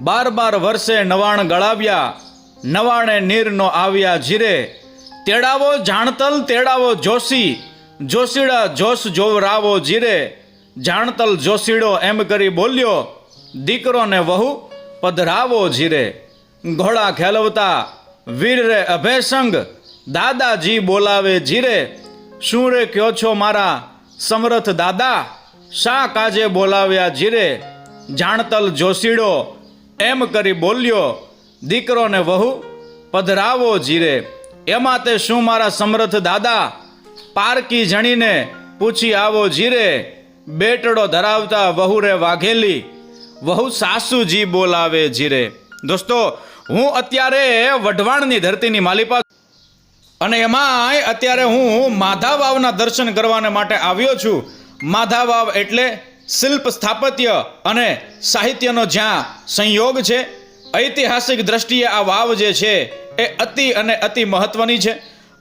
બાર બાર વર્ષે નવાણ ગળાવ્યા, નવાણે નીરનો આવ્યા જીરે. તેડાવો જાણતલ, તેડાવો જોશી, જોશીડા જોશ જોવરાવો જીરે. જાણતલ જોશીડો એમ કરી બોલ્યો, દીકરોને વહુ, પધરાવો જીરે. ઘોડા ખેલવતા વીર રે અભયસંગ, દાદાજી બોલાવે જીરે. શું રે કયો છો મારા સમરથ દાદા? શા કાજે બોલાવ્યા જીરે? જાણતલ જોશીડો એમ કરી બોલ્યો દીકરો ને વહુ, પધરાવો જીરે. એમાં તે શું મારા સમર્થ દાદા? પારકી જણીને પૂછી આવો જીરે. બેટડો ધરાવતા વહુ રે વાઘેલી, વહુ સાસુજી બોલાવે જીરે. દોસ્તો, હું અત્યારે વઢવાણની ધરતીની માલિપા અને એમાંય અત્યારે હું માધાવાવના દર્શન કરવાને માટે આવ્યો છું. માધાવાવ એટલે શિલ્પ સ્થાપત્ય અને સાહિત્યનો જ્યાં સંયોગ છે, ઐતિહાસિક દ્રષ્ટિએ આ વાવ જે છે, એ અતિ અને અતિ મહત્વની છે.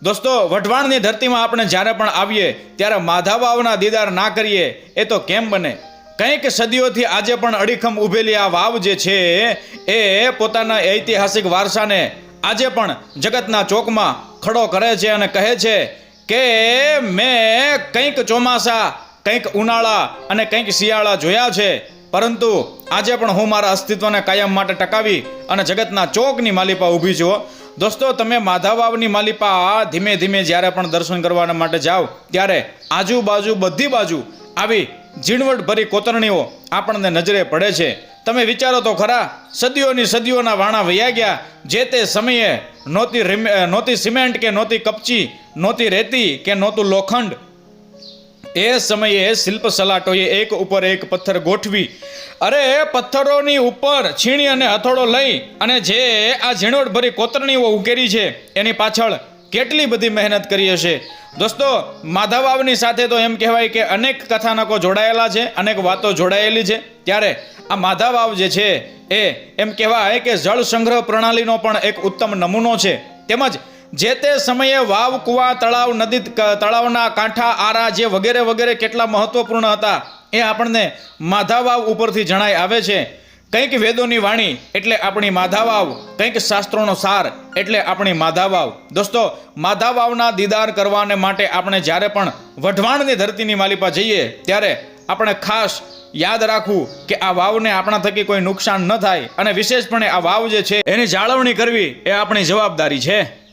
દોસ્તો, વઢવાણની ધરતીમાં આપણે જ્યારે પણ આવીએ, ત્યારે માધાવાવના દીદાર ના કરીએ, એ તો કેમ બને? કંઈક સદીઓથી આજે પણ અડીખમ ઊભેલી આ વાવ જે છે, એ પોતાના ઐતિહાસિક વારસાને આજે પણ જગતના ચોકમાં ખડો કરે છે અને કહે છે કે મેં કંઈક ચોમાસા કંઈક ઉનાળા અને કંઈક શિયાળા જોયા છે. પરંતુ આજે પણ હું મારા અસ્તિત્વને કાયમ માટે ટકાવી અને જગતના ચોકની માલિપા ઊભી છું દોસ્તો, તમે માધાવાવની માલિપા ધીમે ધીમે જ્યારે પણ દર્શન કરવાના માટે જાઓ, ત્યારે આજુબાજુ બધી બાજુ આવી ઝીણવટ ભરી કોતરણીઓ આપણને નજરે પડે છે. તમે વિચારો તો ખરા, સદીઓની સદીઓના વાણા વયા ગયા. જે તે સમયે નહોતી નહોતી સિમેન્ટ કે નહોતી કપચી નહોતી રેતી કે નહોતું લોખંડ એ સમયે શિલ્પ સલાટોએ એક ઉપર એક પથ્થર ગોઠવી, અરે પથ્થરોની ઉપર છીણી અને હથોડો લઈ અને જે આ ઝીણવટ ભરી કોતરણીઓ ઉકેરી છે, એની પાછળ કેટલી બધી મહેનત કરી હશે. દોસ્તો, માધાવાવની સાથે તો એમ કહેવાય કે અનેક કથાનકો જોડાયેલા છે, અનેક વાતો જોડાયેલી છે. ત્યારે આ માધાવાવ જે છે, એ એમ કહેવાય કે જળ સંગ્રહ પ્રણાલીનો પણ એક ઉત્તમ નમૂનો છે. તેમજ જે તે સમયે વાવ, કુવા, તળાવ, નદી તળાવના કાંઠા, આરા જે વગેરે વગેરે કેટલા મહત્વપૂર્ણ હતા એ આપણને માધાવાવ ઉપરથી જણાય આવે છે. કંઈક વેદોની વાણી એટલે આપણી માધાવાવ, કંઈક શાસ્ત્રોનો સાર એટલે આપણી માધાવાવ. દોસ્તો, માધાવાવના દીદાર કરવાને માટે આપણે જ્યારે પણ વઢવાણની ધરતીની માલિપા જઈએ ત્યારે આપણે ખાસ યાદ રાખવું કે આ વાવને આપણા થકી કોઈ નુકસાન ન થાય અને વિશેષપણે આ વાવ જે છે, એની જાળવણી કરવી એ આપણી જવાબદારી છે.